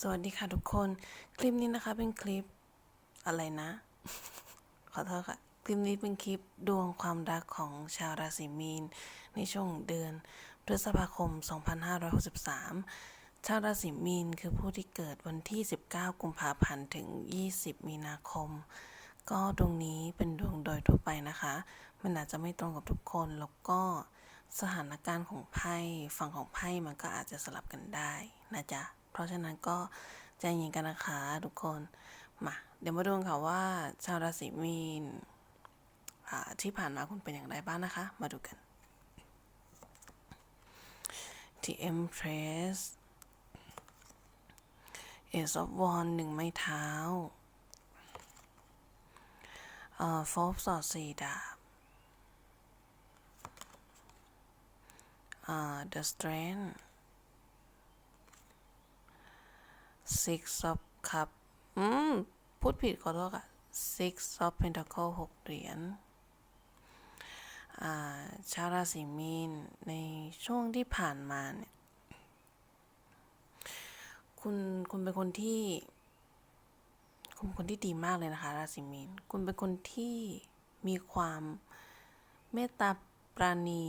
สวัสดีค่ะทุกคน คลิปนี้นะคะเป็นคลิปอะไรนะ ขอโทษค่ะ คลิปนี้เป็นคลิปดวงความรักของชาวราศีมีน ในช่วงเดือนพฤษภาคม 2563 ชาวราศีมีนคือผู้ที่เกิดวันที่ 19 กุมภาพันธ์ถึง 20 มีนาคม ก็ดวงนี้เป็นดวงโดยทั่วไปนะคะ มันอาจจะไม่ตรงกับทุกคนแล้วก็สถานการณ์ของไพ่ฝั่งของไพ่มันก็อาจจะสลับกันได้นะจ๊ะ เพราะฉะนั้นก็ใจเย็นกันนะคะทุกคนมาเดี๋ยวมาดูกันค่ะว่า ชาวราศีมีนที่ผ่านมาคุณเป็นอย่างไรบ้างนะคะ มาดูกัน The Empress Ace of Wands หนึ่งไม้เท้าเอ่อ Four of Swords สี่ดาบอ่า The Strength Six of Cup อืม พูดผิดขอโทษค่ะ Six of Pentacle หกเหรียญาชาวราศีมีนในช่วงที่ผ่านมาเนี่ยคุณคุณเป็นคนที่ คุณเป็นคนที่ดีมากเลยนะคะ ราศีมีน คุณเป็นคนที่มีความเมตตาปราณี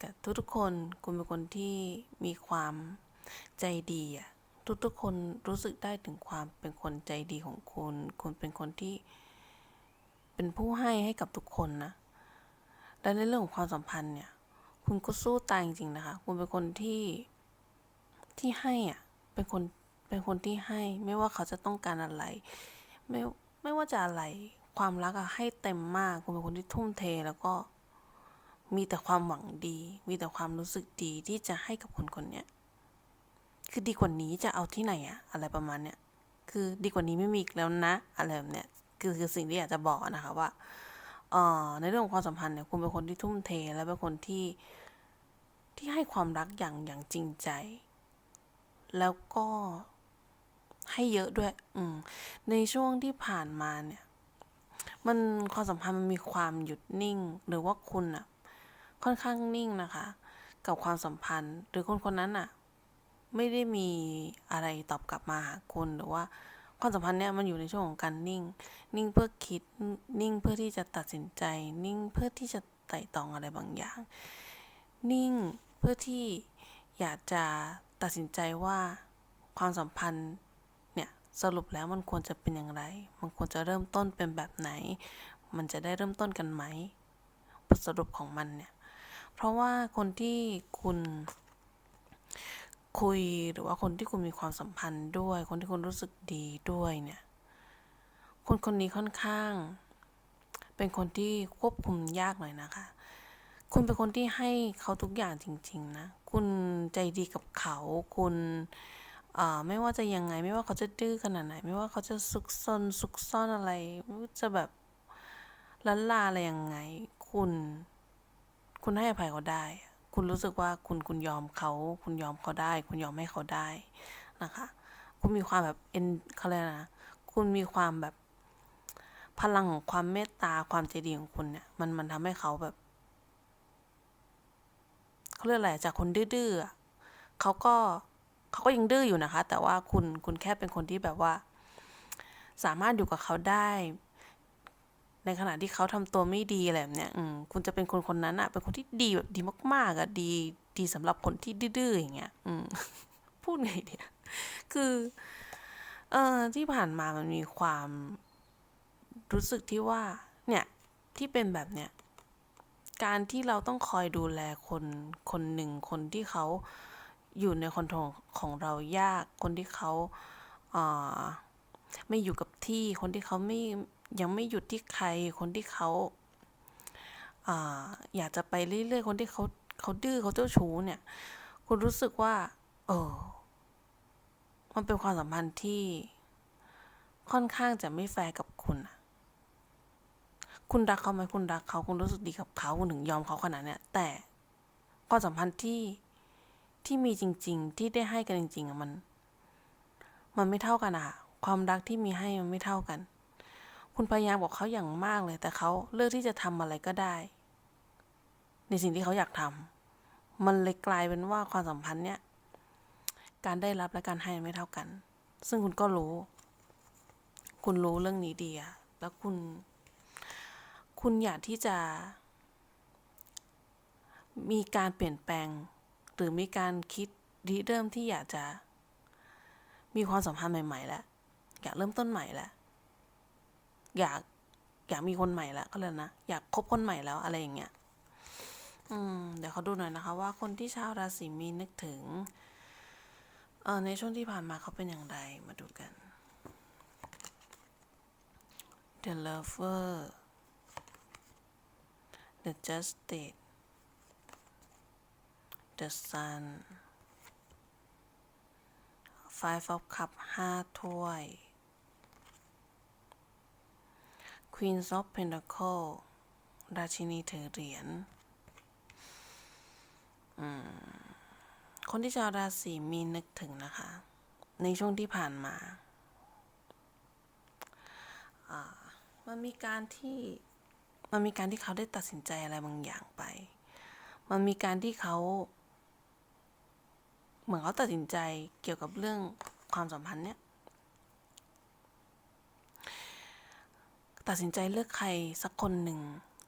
กับทุกๆคน คุณเป็นคนที่มีความใจดีอะ ทุกๆคนรู้สึกได้ถึงความเป็นคนใจดีของคุณ คุณเป็นคนที่ เป็นผู้ให้ให้กับทุกคนนะ และในเรื่องของความสัมพันธ์เนี่ย คุณก็สู้ตายจริงๆนะคะ คุณเป็นคนที่ที่ให้อะ เป็นคนเป็นคนที่ให้ ไม่ว่าเขาจะต้องการอะไร ไม่ไม่ว่าจะอะไร ความรักอะให้เต็มมาก คุณเป็นคนที่ทุ่มเทแล้วก็มีแต่ความหวังดี มีแต่ความรู้สึกดีที่จะให้กับคนคนเนี้ย คือดีกว่านี้จะเอาที่ไหนอะอะไรประมาณเนี้ยคือดีกว่านี้ไม่มีอีกแล้วนะอะไรแบบเนี้ยคือคือสิ่งที่อยากจะบอกนะคะว่าเอ่อในเรื่องของความสัมพันธ์เนี่ยคุณเป็นคนที่ทุ่มเทและเป็นคนที่ที่ให้ความรักอย่างอย่างจริงใจ แล้วก็ให้เยอะด้วย อืม ในช่วงที่ผ่านมาเนี่ย มันความสัมพันธ์มันมีความหยุดนิ่ง หรือว่าคุณอะค่อนข้างนิ่งนะคะ กับความสัมพันธ์ หรือคนคนนั้นอะ ไม่ได้มีอะไรตอบกลับมาหาคุณหรือว่าความสัมพันธ์เนี่ยมันอยู่ในช่วงของการนิ่ง นิ่งเพื่อคิดนิ่งเพื่อที่จะตัดสินใจ นิ่งเพื่อที่จะไต่ตองอะไรบางอย่าง นิ่งเพื่อที่อยากจะตัดสินใจว่าความสัมพันธ์เนี่ยสรุปแล้วมันควรจะเป็นอย่างไร มันควรจะเริ่มต้นเป็นแบบไหน มันจะได้เริ่มต้นกันไหมบทสรุปของมันเนี่ย เพราะว่าคนที่คุณ คุยหรือว่าคนที่คุณมีความสัมพันธ์ด้วย คนที่คุณรู้สึกดีด้วยเนี่ย คนคนนี้ค่อนข้าง เป็นคนที่ควบคุมยากหน่อยนะคะ คุณเป็นคนที่ให้เขาทุกอย่างจริง ๆ นะ คุณใจดีกับเขา คุณไม่ว่าจะยังไง ไม่ว่าเขาจะดื้อขนาดไหน ไม่ว่าเขาจะซุกซนซุกซ่อนอะไรไม่ว่าจะแบบลันลาอะไรยังไง คุณ คุณให้อภัยเขาได้ คุณรู้สึกว่าคุณคุณยอมเขา คุณยอมเขาได้ คุณยอมให้เขาได้นะคะ คุณมีความแบบเอ็นเขาเรียกนะคุณมีความแบบพลังของความเมตตาความใจดีของคุณเนี่ย มันมันทำให้เขาแบบเขาเรียกอะไรจากคนดื้อๆเขาก็เขาก็ยังดื้ออยู่นะคะ แต่ว่าคุณคุณแค่เป็นคนที่แบบว่า สามารถอยู่กับเขาได้ ในขณะที่เขาทำตัวไม่ดีอะไรแบบเนี้ยอืมคุณจะเป็นคนคนนั้นอะเป็นคนที่ดีแบบดีมากๆอะดีดีสำหรับคนที่ดื้อๆอย่างเงี้ย อืมพูดไงเดียคือ เอ่อที่ผ่านมามันมีความรู้สึกที่ว่า เนี่ยที่เป็นแบบเนี้ยการที่เราต้องคอยดูแลคนคนหนึ่งคนที่เขาอยู่ในคอนโทรลของเรายาก คนที่เขาอ่าไม่อยู่กับที่ คนที่เขาไม่ ยังไม่หยุดที่ใครคนที่เขาอาอยากจะไปเรื่อยๆ คนที่เขาเขาดื้อเขาเจ้าชู้เนี่ย คุณรู้สึกว่า เออ มันเป็นความสัมพันธ์ที่ค่อนข้างจะไม่แฟร์กับคุณ คุณรักเขาไหมคุณรักเขา คุณรู้สึกดีกับเขา คุณถึงยอมเขาขนาดเนี้ย แต่ความสัมพันธ์ที่ที่มีจริง ๆ ที่ได้ให้กันจริง ๆอะมัน มันไม่เท่ากันอะความรักที่มีให้มันไม่เท่ากัน คุณพยายามบอกเขาอย่างมากเลย แต่เขาเลือกที่จะทำอะไรก็ได้ ในสิ่งที่เขาอยากทำมันเลยกลายเป็นว่าความสัมพันธ์เนี้ยการได้รับและการให้ไม่เท่ากัน ซึ่งคุณก็รู้ คุณรู้เรื่องนี้ดีอะแล้วคุณ คุณอยากที่จะ มีการเปลี่ยนแปลง หรือมีการคิดริเริ่มที่อยากจะ มีความสัมพันธ์ใหม่ ๆ แล้ว อยากเริ่มต้นใหม่แล้ว อยากอยากมีคนใหม่แล้วก็เลยนะอยากคบคนใหม่แล้วอะไรอย่างเงี้ยอืมเดี๋ยวเขาดูหน่อยนะคะ ว่าคนที่ชาวราศีมีนนึกถึงเออในช่วงที่ผ่านมาเขาเป็นอย่างไรมาดูกัน The Lover The Justice The Sun Five of Cup ห้าถ้วย Queens of Pentacle ราชินีถือเหรียญคนที่ชาวราศีมีนึกถึงนะคะ ในช่วงที่ผ่านมา มันมีการที่ มันมีการที่เขาได้ตัดสินใจอะไรบางอย่างไป มันมีการที่เขา เหมือนเขาตัดสินใจเกี่ยวกับเรื่องความสัมพันธ์เนี้ย ตัดสินใจเลือกใครสักคนหนึ่ง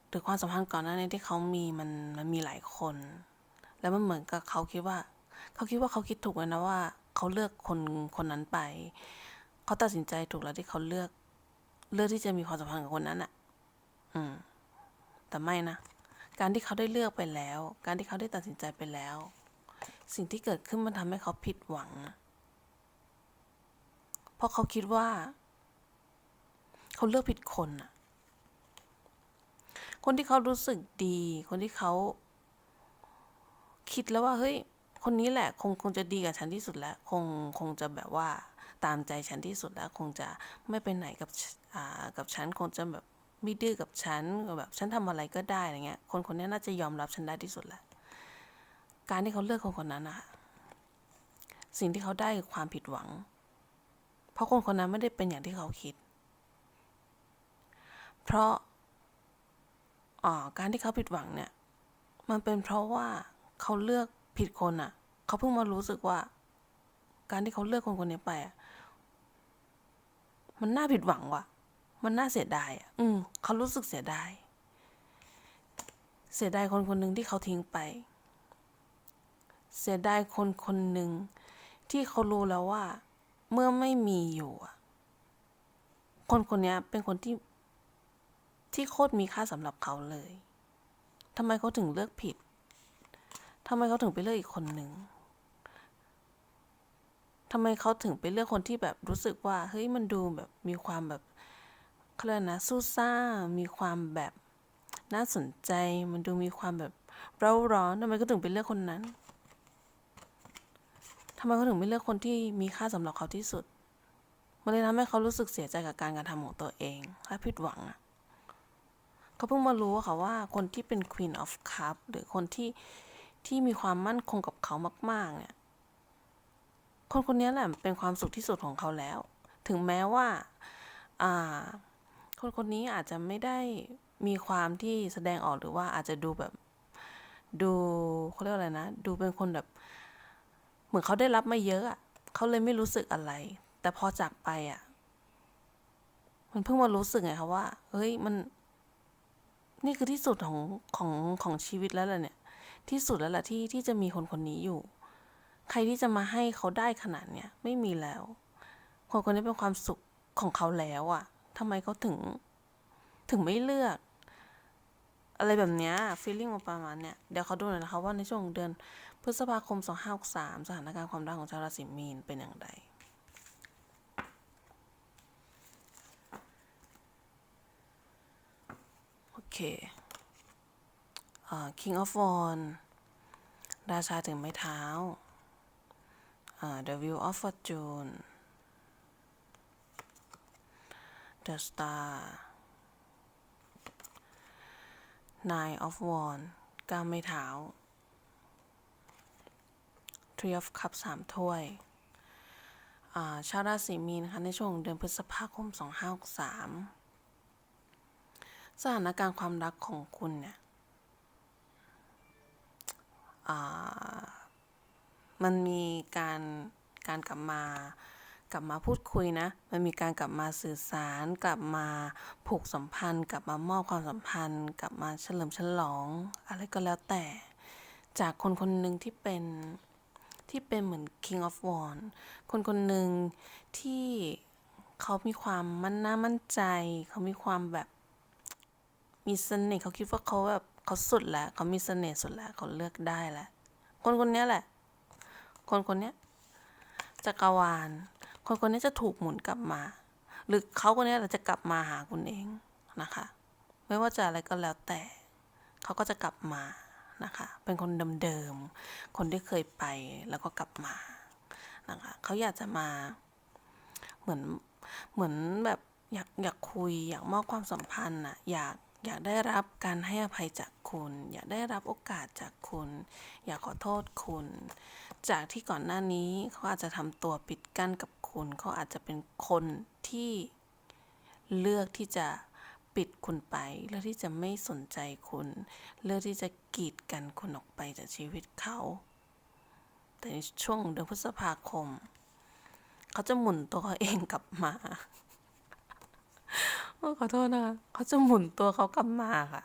หรือความสัมพันธ์ก่อนหน้านี้ที่เขามีมันมันมีหลายคน แล้วมันเหมือนกับเขาคิดว่า เขาคิดว่าเขาคิดถูกแล้วนะว่า เขาเลือกคนคนนั้นไป เขาตัดสินใจถูกแล้วที่เขาเลือก เลือกที่จะมีความสัมพันธ์กับคนนั้นอะอืม แต่ไม่นะการที่เขาได้เลือกไปแล้ว การที่เขาได้ตัดสินใจไปแล้ว สิ่งที่เกิดขึ้นมันทำให้เขาผิดหวัง เพราะเขาคิดว่า เขาเลือกผิดคนอะคนที่เขารู้สึกดี คนที่เขาคิดแล้วว่าเฮ้ย คนนี้แหละ คงคงจะดีกับฉันที่สุดแล้ว คงคงจะแบบว่าตามใจฉันที่สุดแล้ว คงจะไม่ไปไหนกับอ่ากับฉัน คงจะแบบไม่ดื้อกับฉันแบบฉันทำอะไรก็ได้อะไรเงี้ย คนคนนี้น่าจะยอมรับฉันได้ที่สุดแล้ว การที่เขาเลือกคนคนนั้นนะคะสิ่งที่เขาได้คือความผิดหวัง เพราะคนคนนั้นไม่ได้เป็นอย่างที่เขาคิด เพราะการที่เขาผิดหวังเนี่ย มันเป็นเพราะว่าเขาเลือกผิดคนอะ่ะ เขาเพิ่งมารู้สึกว่า การที่เขาเลือกคนคนนี้ไปอะมันน่าผิดหวังว่ะ มันน่าเสียดายอะ อืมเขารู้สึกเสียดาย เสียดายคนคนหนึ่งที่เขาทิ้งไป เสียดายคนคนหนึ่งที่เขารู้แล้วว่า เมื่อไม่มีอยู่คนคนนี้เป็นคนที่ ที่โคตรมีค่าสำหรับเขาเลย ทำไมเขาถึงเลือกผิด ทำไมเขาถึงไปเลือกอีกคนหนึ่งทำไมเขาถึงไปเลือกคนที่แบบรู้สึกว่า เฮ้ยมันดูแบบมีความแบบเขาเรียกนะสู้ซ่า มีความแบบน่าสนใจ มันดูมีความแบบเร้าร้อนทำไมเขาถึงไปเลือกคนนั้นทำไมเขาถึงไม่เลือกคนที่มีค่าสำหรับเขาที่สุด มันเลยทำให้เขารู้สึกเสียใจกับการกระทำของตัวเอง และผิดหวังอะ เขาเพิ่งมารู้ค่ะว่าคนที่เป็น Queen of Cup หรือคนที่ที่มีความมั่นคงกับเขามาก ๆ เนี่ย คนคนนี้แหละเป็นความสุขที่สุดของเขาแล้ว ถึงแม้ว่า อ่า คนคนนี้อาจจะไม่ได้มีความที่แสดงออกหรือว่าอาจจะดูแบบ ดูเขาเรียกอะไรนะ ดูเป็นคนแบบ เหมือนเขาได้รับมาเยอะอะเขาเลยไม่รู้สึกอะไร แต่พอจากไปอะมันเพิ่งมารู้สึกไงคะว่า เฮ้ย มัน นี่คือที่สุดของของของชีวิตแล้วแหละเนี่ย ที่สุดแล้วแหละที่ที่จะมีคนคนนี้อยู่ ใครที่จะมาให้เขาได้ขนาดเนี้ยไม่มีแล้ว คนคนนี้เป็นความสุขของเขาแล้วอะทำไมเขาถึง ถึงไม่เลือก อะไรแบบเนี้ย feeling ประมาณเนี้ยเดี๋ยวเขาดูหน่อยนะคะว่าในช่วงเดือนพฤษภาคม 2563 สถานการณ์ความรักของชาวราศีมีนเป็นอย่างไร โอ เค King of Wands ราชาถึงไม้เท้า The Wheel of Fortune The Star Nine of Wands ก้ามไม้เท้า Three of Cups สามถ้วยชาวราศีมีนนะคะในช่วงเดือนพฤษภาคม 2563 สถานการณ์ความรักของคุณเนี่ยมันมีการการกลับมากลับมาพูดคุยนะ มันมีการกลับมาสื่อสาร กลับมาผูกสัมพันธ์ กลับมามอบความสัมพันธ์ กลับมาเฉลิมฉลอง อะไรก็แล้วแต่ จากคนคนหนึ่งที่เป็นที่เป็นเหมือน King of w a n คนคนหนึ่งที่เขามีความมั่นหน้ามั่นใจ เขามีความแบบ มีเสน่ห์เขาคิดว่าเขาแบบเขาสุดแล้วเขามีเสน่ห์สุดแล้วเขาเลือกได้แล้วคนคนเนี้ยแหละ คนคนเนี้ยจักรวาล คนคนนี้จะถูกหมุนกลับมา หรือเขาคนนี้จะกลับมาหาคุณเองนะคะ ไม่ว่าจะอะไรก็แล้วแต่ เขาก็จะกลับมานะคะ เป็นคนเดิมๆ คนที่เคยไปแล้วก็กลับมานะคะเขาอยากจะมาเหมือนเหมือนแบบอยากอยากคุยอยากมอบความสัมพันธ์อะอยาก อยากได้รับการให้อภัยจากคุณ อยากได้รับโอกาสจากคุณ อยากขอโทษคุณ จากที่ก่อนหน้านี้เขาอาจจะทำตัวปิดกั้นกับคุณเขาอาจจะเป็นคนที่เลือกที่จะปิดคุณไป เลือกที่จะไม่สนใจคุณ เลือกที่จะกีดกันคุณออกไปจากชีวิตเขา แต่ในช่วงเดือนพฤษภาคม เขาจะหมุนตัวเองกลับมา ขอโทษนะคะเขาจะหมุนตัวเขากลับมาค่ะ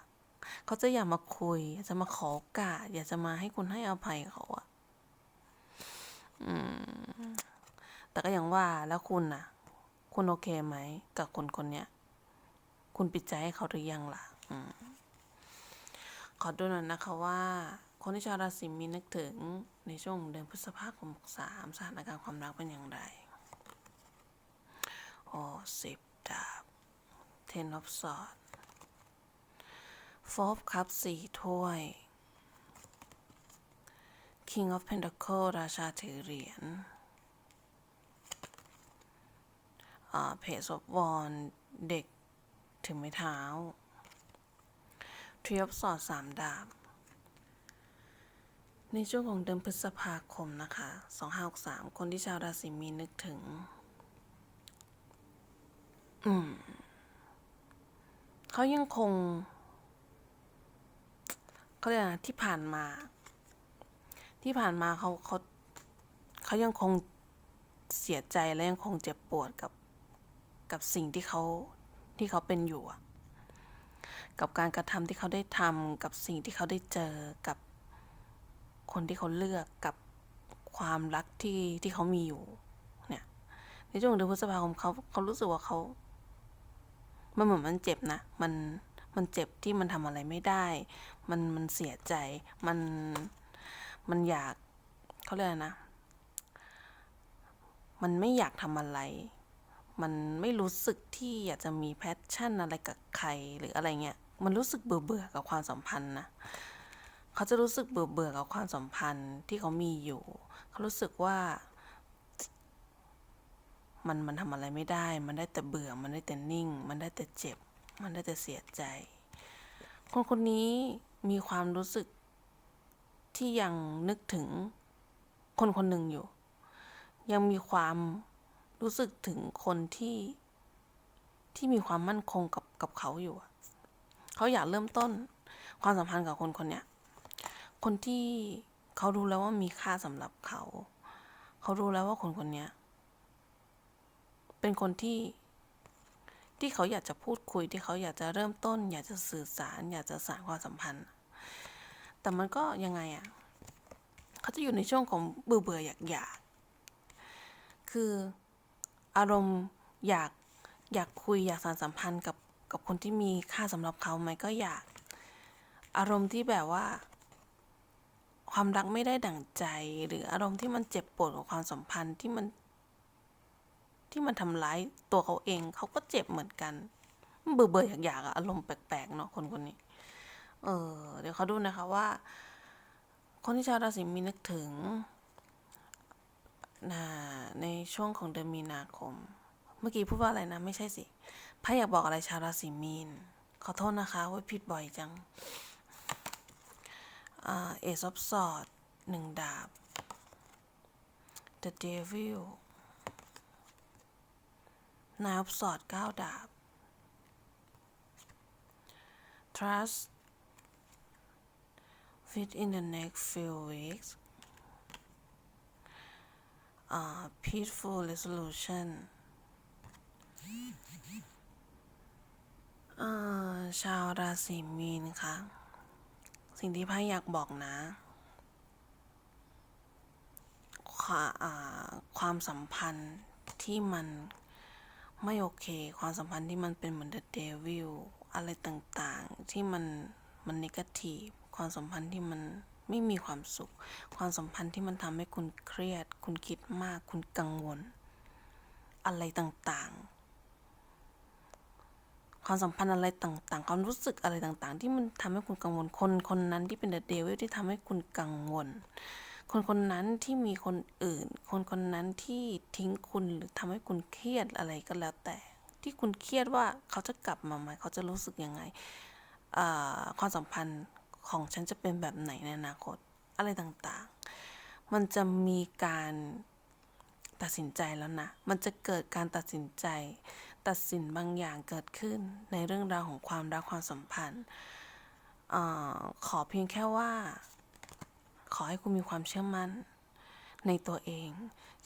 เขาจะอยากมาคุย อยากจะมาขอโอกาส อยากจะมาให้คุณให้อภัยเขาอะอืม แต่ก็อย่างว่าแล้วคุณน่ะ คุณโอเคไหม กับคนคนเนี้ย คุณปิดใจให้เขาหรือยังล่ะ อืม ขอดูหน่อยนะคะว่า คนที่ชาวราศีมีนนึกถึงในช่วงเดือนพฤษภาคมสามสถานการณ์ความรักเป็นอย่างไร โอ้สิบดาบ Ten of Swords Four of Cups สี่ถ้วย King of Pentacle ราชาถือเหรียญ Page of w a n d เด็กถือไม้เท้า Three of Swords สามดาบในช่วงของเดือนพฤษภาคมนะคะ2563 คนที่ชาวราศีมีนนึกถึง อืม เขายังคงเขาเรียกอะไรนะที่ผ่านมา ที่ผ่านมาเขาเขาเขายังคงเสียใจและยังคงเจ็บปวดกับกับสิ่งที่เขาที่เขาเป็นอยู่กับการกระทำที่เขาได้ทำกับสิ่งที่เขาได้เจอกับคนที่เขาเลือกกับความรักที่ที่เขามีอยู่ เนี่ยในช่วงเดือนพฤษภาคมเขาเขารู้สึกว่าเขา มันเหมือนมันเจ็บนะ มันมันเจ็บที่มันทำอะไรไม่ได้ มันมันเสียใจ มันมันอยากเขาเรียกนะ มันไม่อยากทำอะไร มันไม่รู้สึกที่อยากจะมีแพชชั่นอะไรกับใครหรืออะไรเงี้ย มันรู้สึกเบื่อเบื่อกับความสัมพันธ์นะเขาจะรู้สึกเบื่อเบื่อกับความสัมพันธ์ที่เขามีอยู่ เขารู้สึกว่า มันมันทำอะไรไม่ได้ มันได้แต่เบื่อ มันได้แต่นิ่ง มันได้แต่เจ็บ มันได้แต่เสียใจ คนคนนี้มีความรู้สึกที่ยังนึกถึงคนคนหนึ่งอยู่ ยังมีความรู้สึกถึงคนที่ที่มีความมั่นคงกับกับเขาอยู่ เขาอยากเริ่มต้นความสัมพันธ์กับคนคนเนี้ย คนที่เขารู้แล้วว่ามีค่าสำหรับเขา เขารู้แล้วว่าคนคนเนี้ย เป็นคนที่ที่เขาอยากจะพูดคุยที่เขาอยากจะเริ่มต้น อยากจะสื่อสาร อยากจะสานความสัมพันธ์ แต่มันก็ยังไงอะ่ะเขาจะอยู่ในช่วงของเบื่อเบื่ออยากอยากคืออารมณ์อยากอยากคุยอยากสานสัมพันธ์กับกับคนที่มีค่าสำหรับเขาไหมก็อยาก อารมณ์ที่แบบว่า ความรักไม่ได้ดั่งใจ หรืออารมณ์ที่มันเจ็บปวดกับความสัมพันธ์ที่มัน ที่มันทำร้ายตัวเขาเอง เขาก็เจ็บเหมือนกันเบื่อเบื่ออยากๆอารมณ์แปลกๆเนาะคนคนนี้ เออ เดี๋ยวเขาดูนะคะว่า คนที่ชาวราศีมีนนึกถึงนะในช่วงของเดือนมีนาคม เมื่อกี้พูดว่าอะไรนะ ไม่ใช่สิพระอยากบอกอะไรชาวราศีมีน ขอโทษนะคะว่าผิดบ่อยจังเอซอฟสอดหนึ่งดาบ The Devil นายออฟสอดก้าวดาบ Trust within the next few weeks อ่า peaceful resolution ชาวราศีมีนคะสิ่งที่ไพ่อยากบอกนะความสัมพันธ์ที่มัน ไม่โอเค ความสัมพันธ์ที่มันเป็นเหมือน the devil อะไรต่างๆ ที่มันมันน a t i v e ความสัมพันธ์ที่มันไม่มีความสุข ความสัมพันธ์ที่มันทำให้คุณเครียด คุณคิดมาก คุณกังวล อะไรต่างๆ ความสัมพันธ์อะไรต่างๆ ความรู้สึกอะไรต่างๆ ที่มันทำให้คุณกังวล คนคนนั้นที่เป็นเดอะเดวิลที่ทำให้คุณกังวล คนคนนั้นที่มีคนอื่น คนคนนั้นที่ทิ้งคุณหรือทำให้คุณเครียดอะไรก็แล้วแต่ ที่คุณเครียดว่าเขาจะกลับมาไหมเขาจะรู้สึกยังไงความสัมพันธ์ของฉันจะเป็นแบบไหนในอนาคตอะไรต่างๆ มันจะมีการตัดสินใจแล้วนะ มันจะเกิดการตัดสินใจ ตัดสินบางอย่างเกิดขึ้นในเรื่องราวของความรักความสัมพันธ์อขอเพียงแค่ว่า ขอให้คุณมีความเชื่อมั่น ในตัวเอง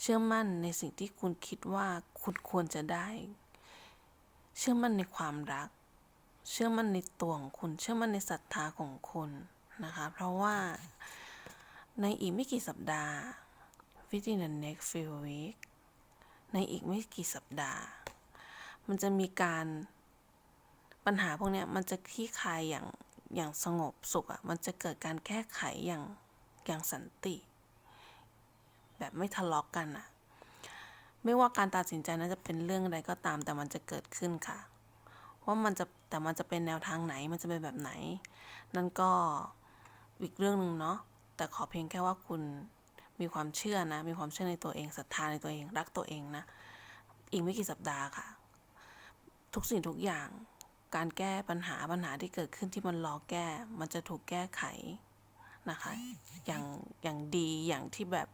เชื่อมั่นในสิ่งที่คุณคิดว่าคุณควรจะได้ เชื่อมั่นในความรัก เชื่อมั่นในตัวของคุณ เชื่อมั่นในศรัทธาของคุณนะคะ เพราะว่าในอีกไม่กี่สัปดาห์ within the next few week ในอีกไม่กี่สัปดาห์ มันจะมีการปัญหาพวกนี้มันจะคลี่คลายอย่างอย่างสงบสุขอะ่ะ มันจะเกิดการแก้ไขอย่าง อย่างสันติ แบบไม่ทะเลาะกกันอะไม่ว่าการตัดสินใจนั้นจะเป็นเรื่องอะไรก็ตามแต่มันจะเกิดขึ้นค่ะ ว่ามันจะแต่มันจะเป็นแนวทางไหนมันจะเป็นแบบไหน นั่นก็อีกเรื่องหนึ่งเนาะแต่ขอเพียงแค่ว่าคุณมีความเชื่อนะ มีความเชื่อในตัวเองศรัทธาในตัวเองรักตัวเองนะ อีกไม่กี่สัปดาห์ค่ะ ทุกสิ่งทุกอย่าง การแก้ปัญหาปัญหาที่เกิดขึ้นที่มันรอแก้ มันจะถูกแก้ไข นะคะ อย่างอย่างดีอย่างที่แบบ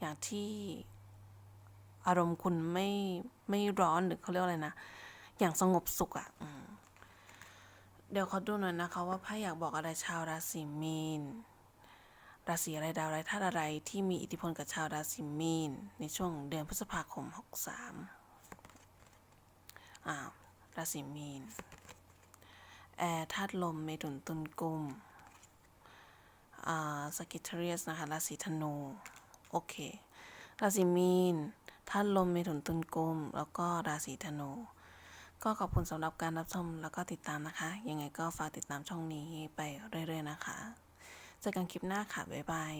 อย่างที่อารมณ์คุณไม่ไม่ร้อนหรือเขาเรียกอะไรนะ อย่างสงบสุขอะ่ะเดี๋ยวขอดูหน่อยนะคะ ว่าไพ่อยากบอกอะไรชาวราศีมีน ราศีอะไรดาวอะไรธาตุอะไรที่มีอิทธิพลกับชาวราศีมีน ในช่วงเดือนพฤษภาคม 63อ่าราศีมีน แอร์ธาตุลมเมถุนตุลกุม สกิทเรียสนะคะราศีธนู โอเค ราศีมีนธาตุลมเมถุนตุลกุม แล้วก็ราศีธนู ก็ขอบคุณสำหรับการรับชมแล้วก็ติดตามนะคะ ยังไงก็ฝากติดตามช่องนี้ไปเรื่อยๆนะคะ เจอกันคลิปหน้าค่ะ บ๊ายบาย